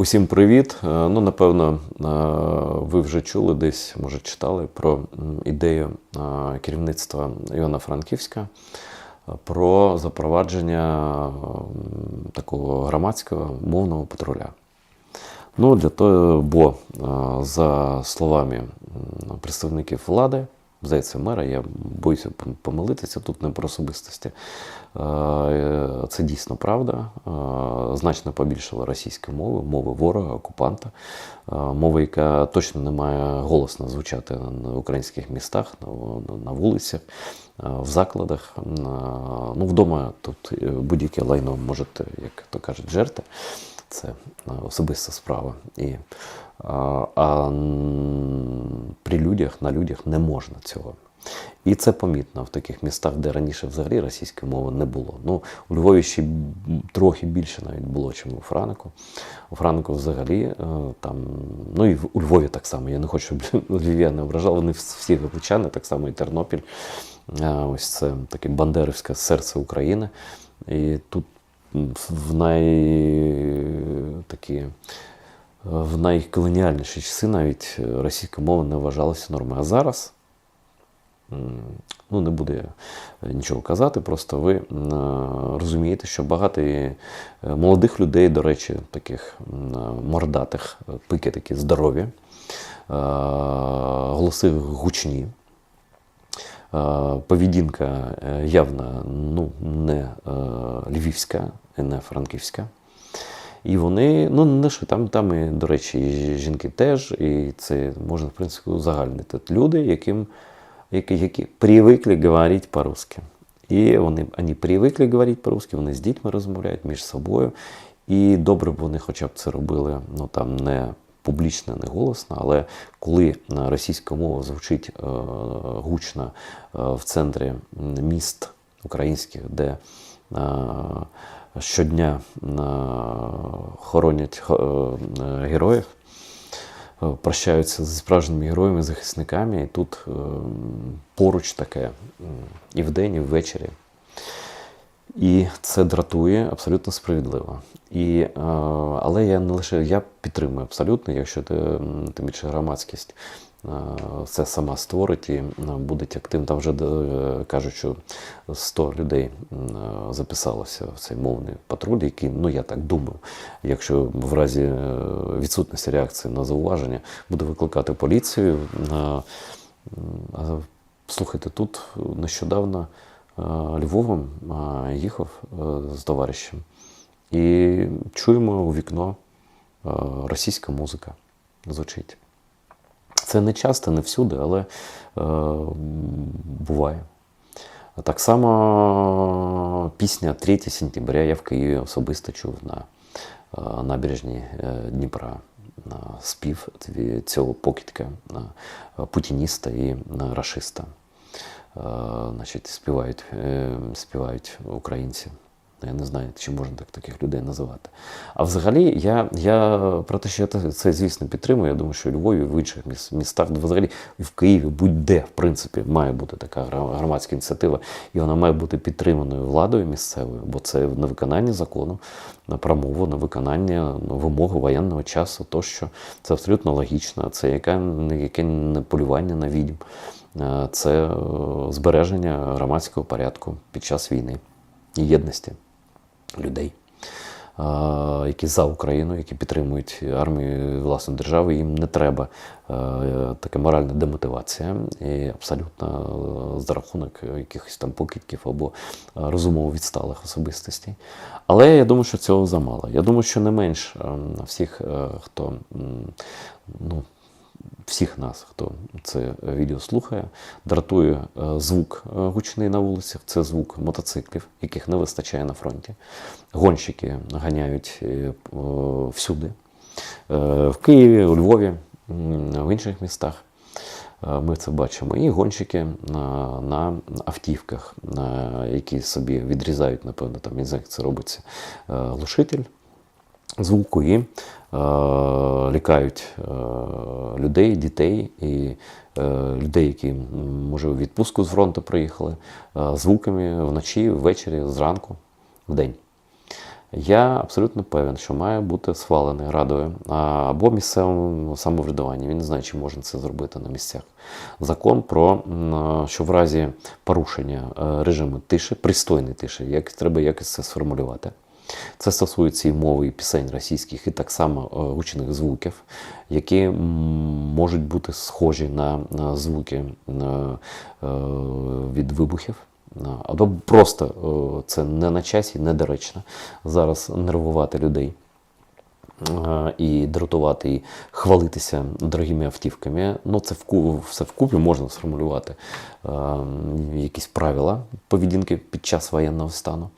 Усім привіт! Е, Ну, напевно, е, ви вже чули десь, може, читали про ідею е, керівництва Івано-Франківська е, про запровадження такого громадського мовного патруля. Ну, для того, бо за словами представників влади, здається, мера, я боюся помилитися, тут не про особистості. Е, Це дійсно правда. Е, Значно побільшала російської мови, мови ворога, окупанта, е, мови, яка точно не має голосно звучати на українських містах, на, вулицях, в закладах. Ну, вдома тут будь-яке лайно можете, як то кажуть, жерти. Це е, особиста справа. І, а, а при людях, на людях не можна цього. І це помітно в таких містах, де раніше взагалі російської мови не було. Ну, у Львові ще трохи більше навіть було, ніж у Франку. У Франку взагалі е, там, ну і у Львові так само. Я не хочу, щоб львів'яни не вражали, вони всі галичани, так само і Тернопіль. Е, Ось це таке бандерівське серце України. І тут в най такі в найколоніальніші часи навіть російська мова не вважалася нормою. А зараз, ну не буду я е, нічого казати, просто ви розумієте, що багато е, молодих людей, до речі, таких мордатих, е, пики такі здорові, е, голоси гучні. Е, Поведінка е, явно ну, не е, львівська не франківська. І вони, ну не що там, там і, до речі, і жінки теж, і це можна, в принципі, узагальнити. Люди, яким, які, які привикли говорити по-русски. І вони, вони привикли говорити по-русски, вони з дітьми розмовляють між собою. І добре б вони хоча б це робили, ну там не публічно, не голосно, але коли е, російська мова звучить е, гучно е, в центрі міст українських, де щодня хоронять героїв, прощаються зі справжніми героями, захисниками, і тут поруч таке і вдень, і ввечері. І це дратує абсолютно справедливо. І, е, але я не лише я підтримую абсолютно, якщо ти, тим більше громадськість це сама створить і е, буде активно. Там вже е, кажуть, що 100 людей записалося в цей мовний патруль, який, ну я так думаю, якщо в разі відсутності реакції на зауваження буде викликати поліцію. Слухайте, тут нещодавно Львовом е, їхав е, з товаришем, і чуємо у вікно е, російська музика звучить. Це не часто, не всюди, але е, буває. Так само пісня 3 сентября я в Києві особисто чув на е, набережні е, Дніпра. Спів цього покидька е, путініста і е, рашиста. Е, Значить, співають, е, співають українці. Я не знаю, чи можна так таких людей називати. А взагалі, я, я про те, що я це, звісно, підтримую. Я думаю, що у Львові, в інших міс- містах, взагалі в Києві, будь-де, в принципі, має бути така громадська ініціатива, і вона має бути підтриманою владою місцевою, бо це на виконання закону, на промову, на виконання ну, вимог воєнного часу, тощо це абсолютно логічно. Це яке не полювання на відьм. Е, Це е, збереження громадського порядку під час війни і єдності людей, е, які за Україну, які підтримують армію власної держави, їм не треба така моральна демотивація і абсолютно за рахунок якихось там покидьків або розумово відсталих особистостей. Але я думаю, що цього замало. Я думаю, що не менш е, всіх, хто ну, всіх нас, хто це відео слухає, дратує е, звук е, гучний на вулицях. Це звук мотоциклів, яких не вистачає на фронті. Гонщики ганяють е, всюди. Е, В Києві, у Львові, в інших містах. Е, Ми це бачимо. І гонщики на, на автівках, на, які собі відрізають, напевно, там, не як це робиться, е, глушитель звуку і е, лікають е, людей, дітей і е, людей, які може у відпустку з фронту приїхали, е, звуками вночі, ввечері, зранку, вдень. Я абсолютно певен, що має бути схвалений радою або місцевим самоврядуванням. Він не знає, чи можна це зробити на місцях. Закон про що в разі порушення е, режиму тиші, пристойної тиші, як треба якось це сформулювати. Це стосується і мови, і пісень російських, і так само е, гучних звуків, які можуть бути схожі на, звуки е, від вибухів. Або просто е, це не на часі, недоречно зараз нервувати людей і дратувати, і хвалитися дорогими автівками. Ну, це все вкупі можна сформулювати е, якісь правила поведінки під час воєнного стану.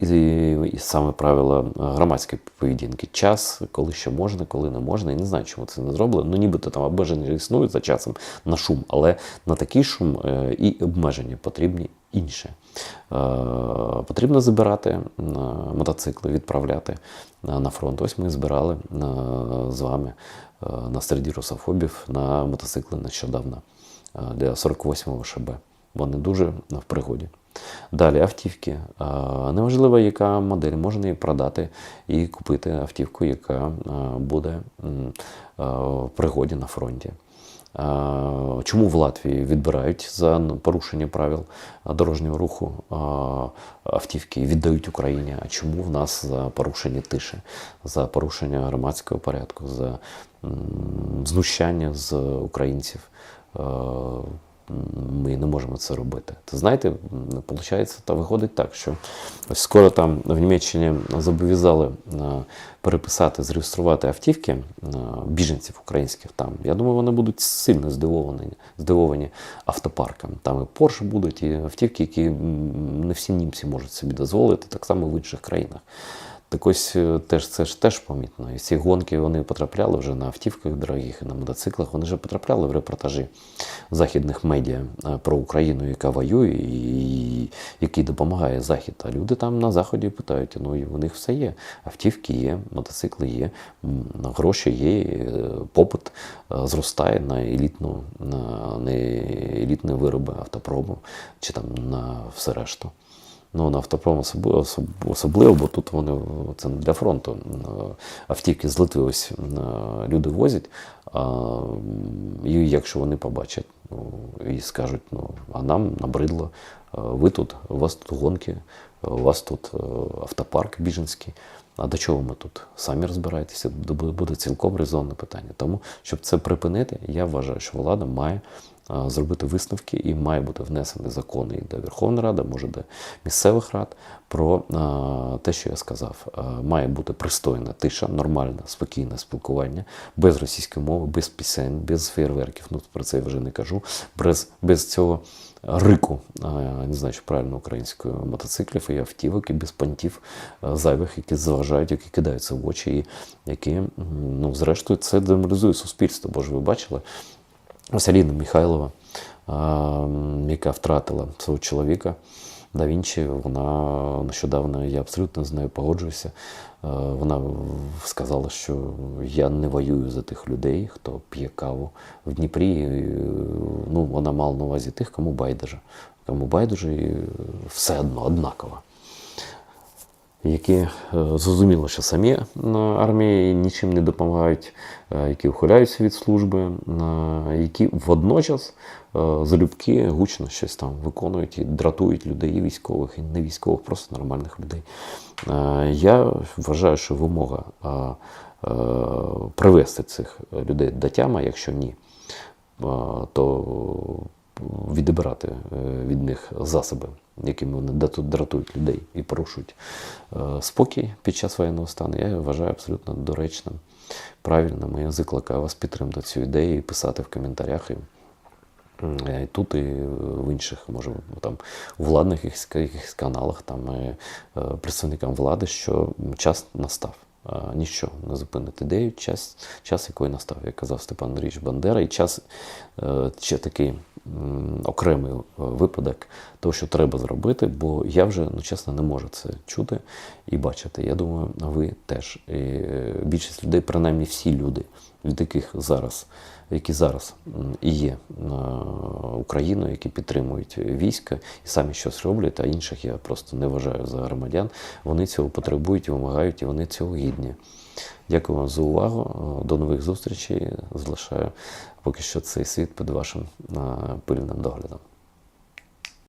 І, і саме правила е, громадської поведінки. Час, коли що можна, коли не можна. Я не знаю, чому це не зроблено. Ну, нібито там обмеження існують за часом на шум, але на такий шум е, і обмеження потрібні інше. Е, Потрібно забирати е, мотоцикли, відправляти на фронт. Ось ми збирали з вами на середі русофобів на мотоцикли нещодавно для 48-го ШБ. Вони дуже в пригоді. Далі автівки. Неважливо, яка модель, можна її продати і купити автівку, яка буде в пригоді на фронті. Чому в Латвії відбирають за порушення правил дорожнього руху автівки і віддають Україні? А чому в нас за порушення тиші, за порушення громадського порядку, за знущання з українців? Ми не можемо це робити. Ти знаєте, виходить, та виходить так, що ось скоро там в Німеччині зобов'язали е, переписати, зареєструвати автівки е, біженців українських там. Я думаю, вони будуть сильно здивовані, здивовані автопарком. Там і Porsche будуть, і автівки, які не всі німці можуть собі дозволити, так само в інших країнах. Так ось е, теж це ж теж помітно. І ці гонки вони потрапляли вже на автівках дорогих і на мотоциклах. Вони вже потрапляли в репортажі західних медіа е, про Україну, яка воює і який допомагає Захід. А люди там на заході питають: ну і у них все є. Автівки є, мотоцикли є, гроші є, е, попит зростає на елітну, на елітні вироби автопробу чи там на все решту. Ну, на автопром особливо, бо тут вони це для фронту. Автівки з Литви ось люди возять. І якщо вони побачать ну, і скажуть, ну, а нам набридло, ви тут, у вас тут гонки, у вас тут е, автопарк біженський. А до чого ми тут? Самі розбираєтеся, буде цілком резонне питання. Тому, щоб це припинити, я вважаю, що влада має зробити висновки і має бути внесений закон і до Верховної Ради, може до місцевих рад про те, що я сказав. Має бути пристойна тиша, нормальне, спокійне спілкування, без російської мови, без пісень, без фейерверків. Ну про це я вже не кажу, без, без цього. Рику, не знаю, чи правильно українською мотоциклів і автівок, і без понтів зайвих, які заважають, які кидаються в очі, і які, ну, зрештою, це деморалізує суспільство. Бо ж ви бачили, ось Аліна Михайлова, яка втратила свого чоловіка. Да Вінчі, вона нещодавно, я абсолютно з нею погоджуюся. Вона сказала, що я не воюю за тих людей, хто п'є каву в Дніпрі. Ну, вона мала на увазі тих, кому байдуже. Кому байдуже і все одно однаково які е, зрозуміло, що самі е, армії нічим не допомагають, е, які ухиляються від служби, які водночас залюбки гучно щось там виконують і дратують людей, і військових, і не військових, просто нормальних людей. Я вважаю, що вимога привести цих людей до тями, якщо ні, то відібрати від них засоби, якими вони дратують людей і порушують е, спокій під час воєнного стану, я вважаю абсолютно доречним, правильним. Я закликаю вас підтримати цю ідею і писати в коментарях. І, і тут, і в інших, може, там владних якихось- каналах, там е, е, представникам влади, що час настав. Ніщо не зупинить ідею, час, час якої настав, як казав Степан Андрійович Бандера, і час е, ще такий окремий е, випадок того, що треба зробити, бо я вже ну, чесно не можу це чути і бачити. Я думаю, ви теж. І е, більшість людей, принаймні всі люди, від яких зараз, які зараз і є е, Україною, які підтримують війська і самі щось роблять, а інших я просто не вважаю за громадян. Вони цього потребують і вимагають, і вони цього гідні. Дякую вам за увагу. До нових зустрічей. Залишаю поки що цей світ під вашим е, пильним доглядом.